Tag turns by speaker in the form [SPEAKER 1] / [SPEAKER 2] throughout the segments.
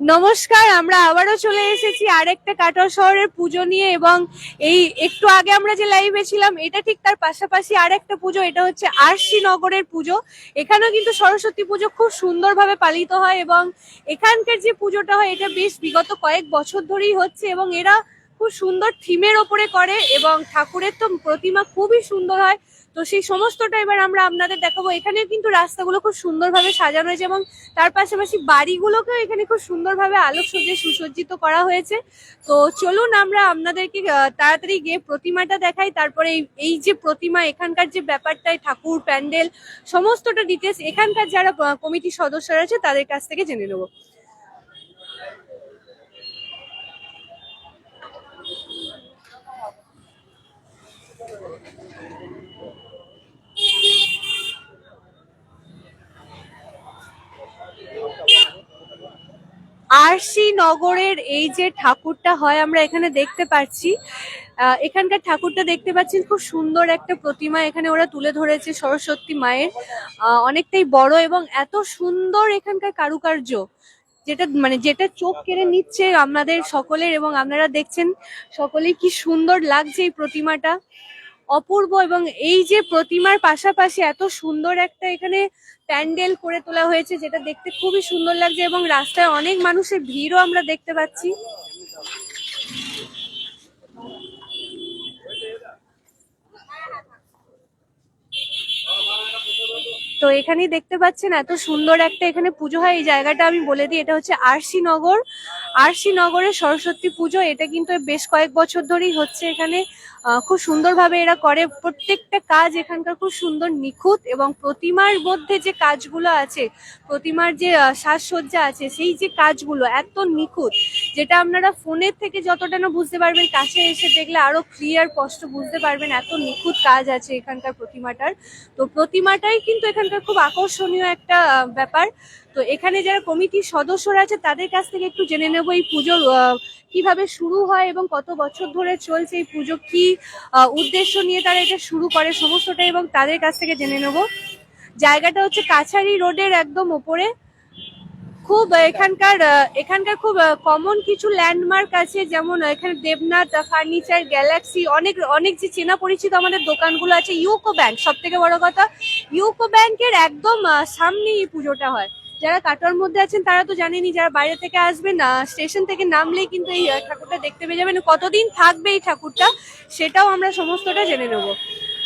[SPEAKER 1] নমস্কার, আমরা আবারও চলে এসেছি আরেকটা কাটোয়া শহরের পুজো নিয়ে এবং এই একটু আগে আমরা যে লাইভে ছিলাম, এটা ঠিক তার পাশাপাশি আরেকটা পুজো, এটা হচ্ছে আরসি নগরের পুজো। এখানেও কিন্তু সরস্বতী পুজো খুব সুন্দরভাবে পালিত হয় এবং এখানকার যে পুজোটা হয়, এটা বেশ বিগত কয়েক বছর ধরেই হচ্ছে এবং এরা খুব সুন্দর থিমের ওপরে করে এবং ঠাকুরের তো প্রতিমা খুবই সুন্দর হয়। তো সেই সমস্তটা এবার আমরা আপনাদের দেখাবো। এখানে কিন্তু রাস্তাগুলো খুব সুন্দরভাবে সাজানো হয়েছে এবং তার পাশাপাশি বাড়িগুলোকেও এখানে খুব সুন্দরভাবে আলোক সজ্জে সুসজ্জিত করা হয়েছে। তো চলুন আমরা আপনাদেরকে তাড়াতাড়ি গিয়ে প্রতিমাটা দেখাই। তারপরে এই- যে প্রতিমা, এখানকার যে ব্যাপারটা ঠাকুর, প্যান্ডেল, সমস্তটা ডিটেলস এখানকার যারা কমিটির সদস্যরা আছে, তাদের কাছ থেকে জেনে নেব। আরসি নগরের এই যে ঠাকুরটা হয়, আমরা এখানে দেখতে পাচ্ছি। এখানকার ঠাকুরটা দেখতে পাচ্ছেন, খুব সুন্দর একটা প্রতিমা। এখানে ওরা তুলে ধরেছে সরস্বতী মায়ের। অনেকটাই বড় এবং এত সুন্দর এখানকার কারুকার্য। যেটা মানে যেটা চোখ কেড়ে নিচ্ছে আমাদের সকলের এবং আপনারা দেখছেন, সকলেই কি সুন্দর লাগছে এই প্রতিমাটা। অপূর্ব এবং এই যে প্রতিমার পাশাপাশি এত সুন্দর একটা এখানে প্যান্ডেল করে তোলা হয়েছে, যেটা দেখতে খুবই সুন্দর লাগছে এবং রাস্তায় অনেক মানুষের ভিড়ও আমরা দেখতে পাচ্ছি। তো এখানেই দেখতে পাচ্ছেন এত সুন্দর একটা এখানে পুজো হয়। এই জায়গাটা আমি বলে দিই, এটা হচ্ছে আরসি নগর। আরসি নগরের সরস্বতী পুজো, এটা কিন্তু বেশ কয়েক বছর ধরেই হচ্ছে এখানে। খুব সুন্দরভাবে এরা করে। প্রত্যেকটা কাজ এখানকার খুব সুন্দর, নিখুঁত এবং প্রতিমার মধ্যে যে কাজগুলো আছে, প্রতিমার যে সাজসজ্জা আছে, সেই যে কাজগুলো এত নিখুঁত যেটা আপনারা ফোনের থেকে যতটা না বুঝতে পারবেন, কাছে এসে দেখলে আরও ক্লিয়ার স্পষ্ট বুঝতে পারবেন। এত নিখুঁত কাজ আছে এখানকার প্রতিমাটার। তো প্রতিমাটাই কিন্তু এখানকার খুব আকর্ষণীয় একটা ব্যাপার। তো এখানে যারা কমিটির সদস্যরা আছে, তাদের কাছ থেকে একটু জেনে নেব এই পুজোর কীভাবে শুরু হয় এবং কত বছর ধরে চলছে এই পুজো, কি উদ্দেশ্য নিয়ে তারা এটা শুরু করে সমস্তটা এবং তাদের কাছ থেকে জেনে নেব। জায়গাটা হচ্ছে কাছারি রোডের একদম ওপরে। খুব এখানকার এখানকার খুব কমন কিছু ল্যান্ডমার্ক আছে, যেমন এখানে দেবনাথ ফার্নিচার গ্যালাক্সি অনেক অনেক যে চেনা পরিচিত আমাদের দোকানগুলো আছে, ইউকো ব্যাংক। সব থেকে বড় কথা, ইউকো ব্যাংকের একদম সামনে এই পুজোটা হয়। যারা কাটোয়ার মধ্যে আছেন, তারা তো জানেনি যারা বাইরে থেকে আসবেন স্টেশন থেকে নামলেই কিন্তু এই ঠাকুরটা দেখতে পেয়ে যাবেন। কতদিন থাকবে এই ঠাকুরটা, সেটাও আমরা সমস্তটা জেনে নেব।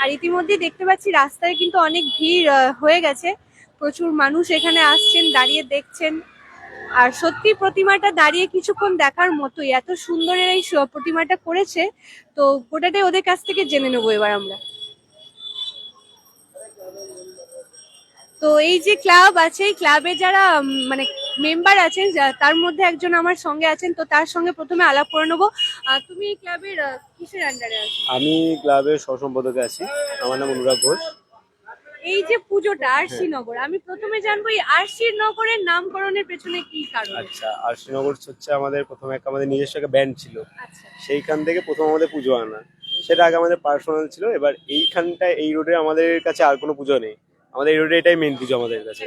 [SPEAKER 1] আর ইতিমধ্যেই দেখতে পাচ্ছি, রাস্তায় কিন্তু অনেক ভিড় হয়ে গেছে। প্রচুর মানুষ এখানে আসছেন, দাঁড়িয়ে দেখছেন। আর সত্যি প্রতিমাটা দাঁড়িয়ে কিছুক্ষণ দেখার মতোই, এত সুন্দর এই প্রতিমাটা করেছে, তো গোটাটাই ওদের কাছ থেকে জেনে নেব এবার আমরা। তো এই যে ক্লাব আছে, এই ক্লাবে যারা মানে মেম্বার আছেন তার মধ্যে একজন আমার সঙ্গে আছেন, তো তার সঙ্গে প্রথমে আলাপ করে নেব। তুমি এই ক্লাবের কিসের আন্ডারে আছো?
[SPEAKER 2] আমি ক্লাবের সহসম্পাদকে আছি। আমার নাম অনুরাগ ঘোষ।
[SPEAKER 1] এই যে পুজোটা আরসি নগর আমি প্রথমে জানব এই আরসি নগরের নামকরণের পেছনে কি কারণ?
[SPEAKER 2] আচ্ছা আর শ্রীনগর হচ্ছে আমাদের প্রথমে একটা আমাদের নিজস্ব একটা ব্যান্ড ছিল।
[SPEAKER 1] আচ্ছা।
[SPEAKER 2] সেইখান থেকে প্রথম আমাদের পুজো আনা। সেটা আগে আমাদের পার্সোনাল ছিল এবার এইখানটায় এই রোডে আমাদের কাছে আর কোনো পুজো নেই। আমাদের এই রোডে এটাই মেন পুজো আমাদের কাছে।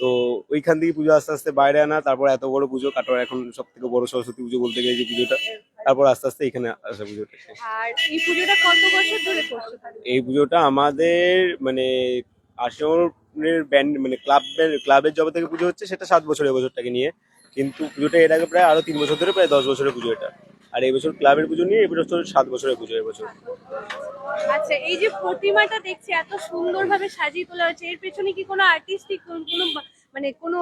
[SPEAKER 2] তো ওইখান থেকে পুজো আস্তে আস্তে বাইরে আনা তারপর এত বড় পুজো কাটোয়ার এখন সব থেকে বড় সরস্বতী পুজো বলতে গেলে যে পুজোটা তারপর আস্তে আস্তে এখানে আসা পুজোটা।
[SPEAKER 1] আর এই পুজোটা কত বছর ধরে
[SPEAKER 2] এই পুজোটা আমাদের মানে আশিমনের ব্যান্ড মানে ক্লাব ক্লাবের জবে থেকে পুজো হচ্ছে সেটা সাত বছর এবছরটাকে নিয়ে। কিন্তু পুজোটা এর আগে প্রায় আরও তিন বছর ধরে প্রায় দশ বছরের পুজো এটা। আর এই বছর ক্লাবের পুজো নিয়ে এই বছর সাত বছরের পুজো এবছর।
[SPEAKER 1] আচ্ছা এই যে প্রতিমাটা দেখছি এত সুন্দরভাবে সাজিয়ে তোলা হয়েছে। এর পেছনে কি কোনো আর্টিস্টিক কোনো মানে কোনো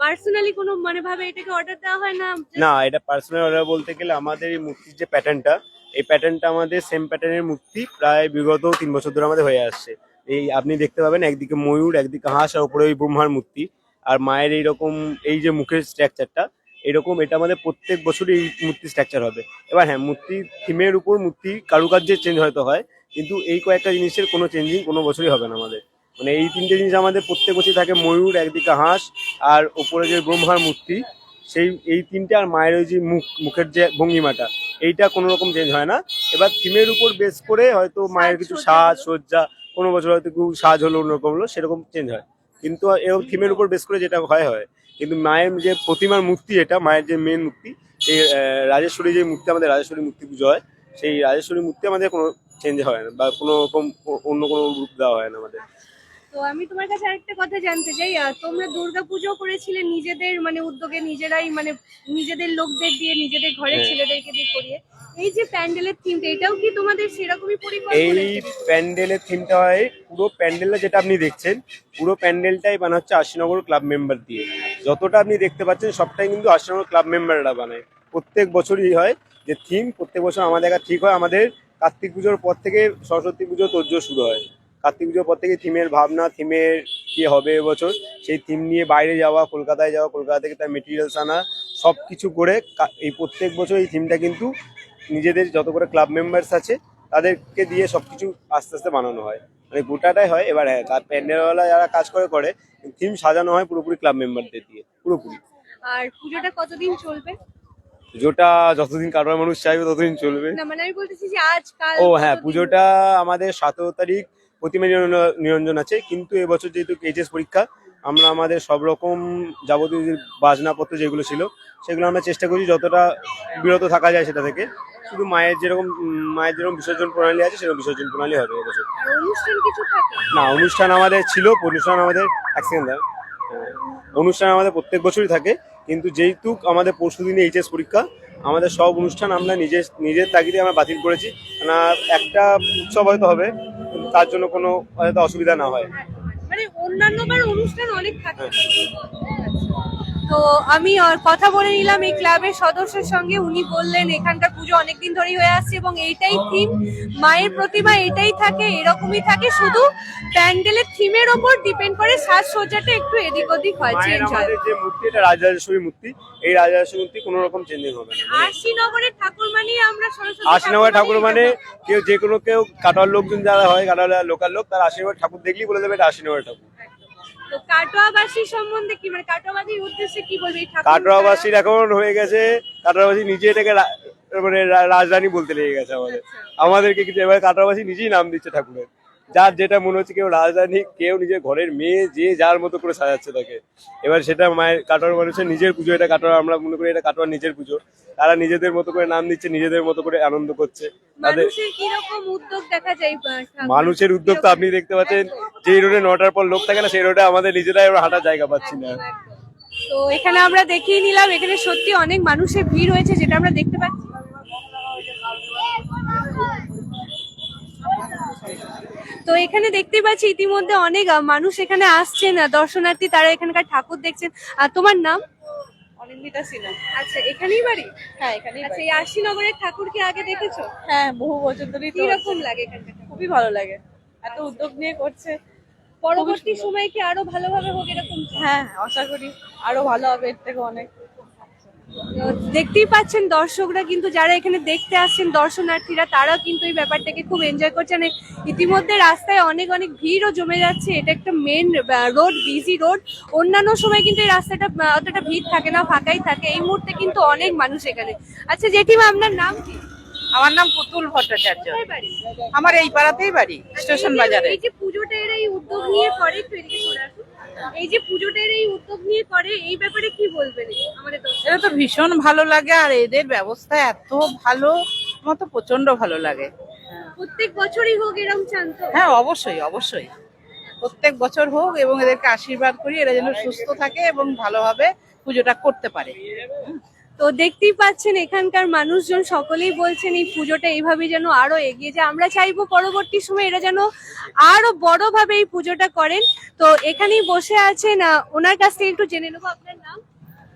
[SPEAKER 1] পার্সোনালি কোনো মানে ভাবে এটাকে অর্ডার দেওয়া হয় না?
[SPEAKER 2] না এটা পার্সোনাল অর্ডার বলতে গেলে আমাদের এই মূর্তির যে প্যাটার্নটা এই প্যাটার্নটা আমাদের সেম প্যাটার্নের মূর্তি প্রায় বিগত তিন বছর ধরে আমাদের হয়ে আসছে। এই আপনি দেখতে পাবেন একদিকে ময়ূর একদিকে হাঁস আর উপরে ওই ব্রহ্মার মূর্তি। আর মায়ের এইরকম এই যে মুখের স্ট্রাকচারটা এরকম এটা আমাদের প্রত্যেক বছরই এই মূর্তি স্ট্রাকচার হবে। এবার হ্যাঁ মূর্তি থিমের উপর মূর্তি কারুকার্যের চেঞ্জ হয়তো হয় কিন্তু এই কয়েকটা জিনিসের কোনো চেঞ্জিং কোনো বছরই হবে না আমাদের। মানে এই তিনটে জিনিস আমাদের প্রত্যেক বছরই থাকে ময়ূর একদিকে হাঁস আর ওপরে যে ব্রহ্মার মূর্তি সেই এই তিনটে আর মায়ের ওই যে মুখ মুখের যে ভঙ্গিমাটা এইটা কোনো রকম চেঞ্জ হয় না। এবার থিমের উপর বেস করে হয়তো মায়ের কিছু সাজ সজ্জা কোনো বছর হয়তো একটু সাজ হলো অন্যরকম হলো, সেরকম চেঞ্জ হয়। কিন্তু এরকম থিমের উপর বেশ করে যেটা হয় হয়। কিন্তু মায়ের যে প্রতিমার মূর্তি এটা মায়ের যে মেন মূর্তি, এই রাজেশ্বরী যে মূর্তি, আমাদের রাজেশ্বরী মূর্তি পুজো হয়, সেই রাজেশ্বরী মূর্তি আমাদের কোনো চেঞ্জ হয় না বা কোনো রকম অন্য কোনো রূপ দেওয়া হয় না আমাদের।
[SPEAKER 1] তো আমি তোমার কাছে আরেকটা কথা জানতে চাই তোমরা দুর্গা পুজো করেছিলে নিজেদের মানে উদ্যোগে নিজেরাই মানে নিজেদের লোকদের দিয়ে নিজেদের ঘরের
[SPEAKER 2] হ্যাঁ।
[SPEAKER 1] ছেলেদেরকে দিয়ে করিয়ে। এই যে প্যান্ডেলের থিমটা এটাও কি তোমাদের সেরকমই
[SPEAKER 2] এই
[SPEAKER 1] পরিকল্পনা
[SPEAKER 2] প্যান্ডেলের থিমটা হয় পুরো প্যান্ডেলটা যেটা আপনি দেখছেন পুরো প্যান্ডেলটাই বানা হচ্ছে আশিনগর ক্লাব মেম্বার দিয়ে। যতটা আপনি দেখতে পাচ্ছেন সবটাই কিন্তু আশিনগর ক্লাব মেম্বাররা বানায়। প্রত্যেক বছরই হয় যে থিম প্রত্যেক বছর আমাদের ঠিক হয়। আমাদের কার্তিক পুজোর পর থেকে সরস্বতী পুজো তোর্য শুরু হয়। কার্তিক পুজোর পর থেকে থিমের ভাবনা থিমের কি হবে এবছর সেই থিম নিয়ে বাইরে যাওয়া কলকাতায় যাওয়া কলকাতা থেকে তার মেটেরিয়ালস আনা সব কিছু করে এই প্রত্যেক বছর এই থিমটা কিন্তু নিজেদের যত করে ক্লাব মেম্বার্স আছে তাদেরকে দিয়ে সব কিছু আস্তে আস্তে বানানো হয়। মানে গোটাটাই হয় এবার হ্যাঁ তার প্যান্ডেলওয়ালা যারা কাজ করে করে থিম সাজানো হয় পুরোপুরি ক্লাব মেম্বারদের দিয়ে পুরোপুরি।
[SPEAKER 1] আর পুজোটা কতদিন চলবে?
[SPEAKER 2] পুজোটা যতদিন কারোর মানুষ চাইবে ততদিন চলবে।
[SPEAKER 1] না মানে আমি বলতেছি যে আজ কাল
[SPEAKER 2] ও হ্যাঁ পুজোটা আমাদের সতেরো তারিখ প্রতিমা নিরঞ্জন- আছে কিন্তু এবছর যেহেতু এইচএস পরীক্ষা আমরা আমাদের সব রকম যাবতীয় বাজনাপত্র যেগুলো ছিল সেগুলো আমরা চেষ্টা করছি যতটা বিরত থাকা যায় সেটা থেকে। শুধু মায়ের যেরকম মায়ের যেরকম বিসর্জন প্রণালী আছে সেরকম বিসর্জন প্রণালী হবে এবছর। না অনুষ্ঠান আমাদের ছিল অনুষ্ঠান আমাদের এক সেকেন্ড হ্যাঁ, অনুষ্ঠান আমাদের প্রত্যেক বছরই থাকে কিন্তু যেহেতু আমাদের পরশু দিনে এইচএস পরীক্ষা আমাদের সব অনুষ্ঠান আমরা নিজের নিজের তাগিদে আমরা বাতিল করেছি। না একটা উৎসব হয়তো হবে তার জন্য কোনো অসুবিধা না হয়
[SPEAKER 1] মানে অন্যান্য বার অনুষ্ঠান অনেক থাকে
[SPEAKER 2] হ্যাঁ।
[SPEAKER 1] তো আমি কথা বলে নিলাম এই ক্লাবের সদস্যের সঙ্গে। উনি বললেন এখানকার পুজো অনেকদিন ধরেই হয়ে আসছে এবং এইটাই থিম মায়ের প্রতিমা এটাই থাকে এরকমই থাকে। শুধু প্যান্ডেলের থিমের ওপর ডিপেন্ড করে সাজসজ্জাটা একটু এদিক ওদিক হয় চেঞ্জ হয়।
[SPEAKER 2] যে মূর্তি এটা রাজরাজেশ্বরী মূর্তি। এই রাজরাজেশ্বরী মূর্তি কোনো রকম চেঞ্জিং হবে না।
[SPEAKER 1] আশিনগরের ঠাকুর মানে আমরা সরস্বতী
[SPEAKER 2] আশিনগর ঠাকুর মানে কেউ যে কোনো কেউ কাটোয়ার লোকজন যারা হয় কাটোয়ার লোকাল লোক তারা আশিনগর ঠাকুর দেখলেই বলে দেবে এটা আশিনগর ঠাকুর।
[SPEAKER 1] তো কাটোয়াবাসী সম্বন্ধে কি? মানে কাটোয়াবাসীর উদ্দেশ্যে কি বলবে এই ঠাকুর
[SPEAKER 2] কাটোয়াবাসীর এখন হয়ে গেছে। কাটোয়াবাসী নিজে এটাকে রা- মানে রা- রাজধানী বলতে লেগে গেছে আমাদের। আমাদেরকে কিন্তু এবার কাটোয়াবাসী নিজেই নাম দিচ্ছে ঠাকুরের। যার যেটা মনে হচ্ছে কেউ রাজধানী কেউ নিজের ঘরের মেয়ে যে যার মতো করে সাজাচ্ছে তাকে। এবার সেটা মায়ের কাটোয়ার মানুষের নিজের পুজো এটা কাটোয়ার আমরা মনে করি এটা কাটোয়ার নিজের পুজো। তারা নিজেদের মতো করে নাম দিচ্ছে নিজেদের মতো করে আনন্দ করছে। তাদের
[SPEAKER 1] মানুষের উদ্যোগ
[SPEAKER 2] তো আপনি দেখতে পাচ্ছেন যেই রোডে নটার পর লোক থাকে না সেই রোডে আমাদের নিজেরাই আমরা হাঁটার জায়গা পাচ্ছি না।
[SPEAKER 1] তো এখানে আমরা দেখিয়ে নিলাম এখানে সত্যি অনেক মানুষের ভিড় হয়েছে যেটা আমরা দেখতে পাচ্ছি। তো এখানে দেখতে পাচ্ছি ইতিমধ্যে অনেক মানুষ এখানে আসছেন দর্শনার্থী তারা এখানকার ঠাকুর দেখছেন। আর তোমার নাম?
[SPEAKER 3] অনিন্দিতা সিনহা।
[SPEAKER 1] আচ্ছা এখানেই বাড়ি?
[SPEAKER 3] হ্যাঁ এখানেই
[SPEAKER 1] আচ্ছা
[SPEAKER 3] বাড়ি।
[SPEAKER 1] এই আশিনগরের ঠাকুর কি আগে দেখেছ?
[SPEAKER 3] হ্যাঁ বহু বছর
[SPEAKER 1] লাগে এখানকার?
[SPEAKER 3] খুবই ভালো লাগে। এত উদ্যোগ নিয়ে করছে।
[SPEAKER 1] পরবর্তী সময় কি আরও ভালোভাবে হোক এরকম?
[SPEAKER 3] হ্যাঁ আশা করি আরও ভালো হবে এর থেকে অনেক।
[SPEAKER 1] দেখতেই পাচ্ছেন দর্শকরা কিন্তু যারা এখানে দেখতে আসছেন দর্শনার্থীরা তারাও কিন্তু এই ব্যাপারটাকে খুব এনজয় করছেন। ইতিমধ্যে রাস্তায় অনেক অনেক ভিড়ও জমে যাচ্ছে। এটা একটা মেন রোড বিজি রোড অন্যান্য সময় কিন্তু এই রাস্তাটা অতটা ভিড় থাকে না ফাঁকাই থাকে। এই মুহূর্তে কিন্তু অনেক মানুষ এখানে। আচ্ছা জেঠিমা আপনার নাম কি?
[SPEAKER 4] আমার নাম পুতুল ভট্টাচার্য। আমার এই পাড়াতেই বাড়ি স্টেশন বাজারে।
[SPEAKER 1] এই যে পুজোটা এরা এই উদ্যোগ নিয়ে করে এদিকে। এই যে পুজোটার এই উদ্যোগ নিয়ে করে এই ব্যাপারে কি বলবেন আমাদের
[SPEAKER 4] এটা তো ভীষণ ভালো লাগে আর এদের ব্যবস্থা এত ভালো আমার তো প্রচণ্ড ভালো লাগে।
[SPEAKER 1] প্রত্যেক বছরই হোক এরকম চান তো?
[SPEAKER 4] হ্যাঁ অবশ্যই অবশ্যই। প্রত্যেক বছর হোক এবং এদেরকে আশীর্বাদ করি এরা যেন সুস্থ থাকে এবং ভালোভাবে পুজোটা করতে পারে।
[SPEAKER 1] তো দেখতেই পাচ্ছেন এখানকার মানুষজন সকলেই বলছেন এই পুজোটা এইভাবে যেন আরও এগিয়ে যায়। আমরা চাইব পরবর্তী সময় এরা যেন আরও বড়ভাবে এই পুজোটা করেন। তো এখানেই বসে আছেন ওনার কাছ থেকে একটু জেনে নেব আপনার নাম।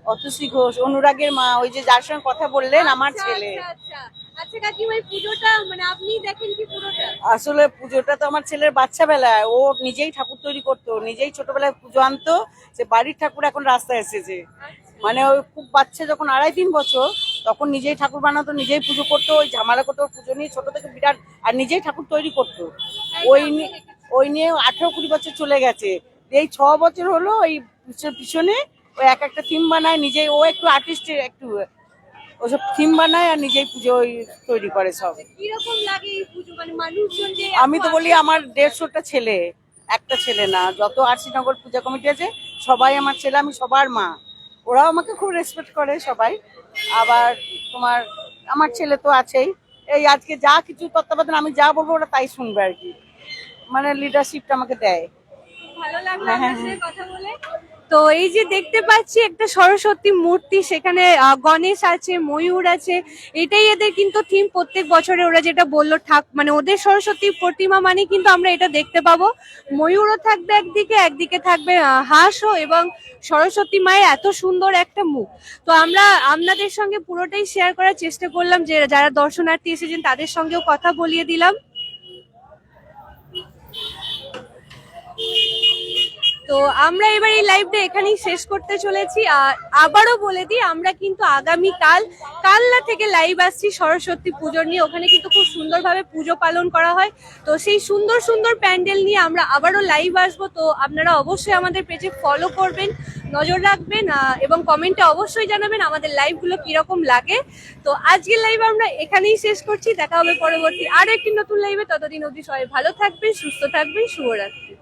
[SPEAKER 5] অতসী ঘোষ অনুরাগের মা ওই যে যার সঙ্গে কথা বললেন আমার
[SPEAKER 1] আচ্ছা,
[SPEAKER 5] ছেলে।
[SPEAKER 1] আচ্ছা, আচ্ছা। আচ্ছা কাকিমা পুজোটা মানে আপনি দেখেন কি পুরোটা
[SPEAKER 5] আসলে পুজোটা তো আমার ছেলের বাচ্চা বেলায় ও নিজেই ঠাকুর তৈরি করতো নিজেই ছোটবেলায় পুজো আনতো সে বাড়ির ঠাকুর এখন রাস্তায় এসেছে। মানে ওই খুব বাচ্চা যখন আড়াই তিন বছর তখন নিজেই ঠাকুর বানাতো নিজেই পুজো করতো ওই ঝামেলা করতো পুজো নিয়ে ছোট থেকে বিরাট আর নিজেই ঠাকুর তৈরি করতো। ওই নিয়ে ওই নিয়ে আঠেরো কুড়ি বছর চলে গেছে। এই ছ বছর হলো ওই পিছ- পিছনে ওই এক একটা থিম বানায় নিজেই ও একটু আর্টিস্ট একটু ওসব থিম বানায় আর নিজেই পুজো ওই তৈরি করে সব।
[SPEAKER 1] পুজো? মানে
[SPEAKER 5] আমি তো বলি আমার দেড়শোটা ছেলে একটা ছেলে না যত আরসিনগর পূজা কমিটি আছে সবাই আমার ছেলে আমি সবার মা। ওরাও আমাকে খুব রেসপেক্ট করে সবাই। আবার তোমার আমার ছেলে তো আছেই। এই আজকে যা কিছু তত্ত্বাবধান আমি যা বলব ওরা তাই শুনবে আর কি। মানে লিডারশিপটা আমাকে দেয়।
[SPEAKER 1] ভালো লাগল আপনার সাথে কথা বলে। তো এই যে দেখতে পাচ্ছি একটা সরস্বতী মূর্তি, সেখানে গণেশ আছে, ময়ূর আছে, এটাই এদের কিন্তু থিম প্রত্যেক বছরে। ওরা যেটা বলল, ঠাক মানে ওদের সরস্বতী প্রতিমা মানে কিন্তু আমরা এটা দেখতে পাবো। ময়ূরও থাকবে একদিকে একদিকে থাকবে হাঁসও এবং সরস্বতী মায়ের এত সুন্দর একটা মুখ। তো আমরা আপনাদের সঙ্গে পুরোটাই শেয়ার করার চেষ্টা করলাম যে যারা দর্শনার্থী এসেছেন তাদের সঙ্গেও কথা বলিয়ে দিলাম। তো আমরা এবার এই লাইভটা এখানেই শেষ করতে চলেছি। আর আবারও বলে দিই, আমরা কিন্তু আগামী কাল কালনা থেকে লাইভ আসছি সরস্বতী পুজো নিয়ে। ওখানে কিন্তু খুব সুন্দরভাবে পুজো পালন করা হয়। তো সেই সুন্দর সুন্দর প্যান্ডেল নিয়ে আমরা আবারও লাইভ আসব। তো আপনারা অবশ্যই আমাদের পেজে ফলো করবেন, নজর রাখবেন এবং কমেন্টে অবশ্যই জানাবেন আমাদের লাইভগুলো কীরকম লাগে। তো আজকের লাইভ আমরা এখানেই শেষ করছি। দেখা হবে পরবর্তী আরও একটি নতুন লাইভে ততদিন অবধি সবাই ভালো থাকবেন, সুস্থ থাকবেন, শুভরাত্রি।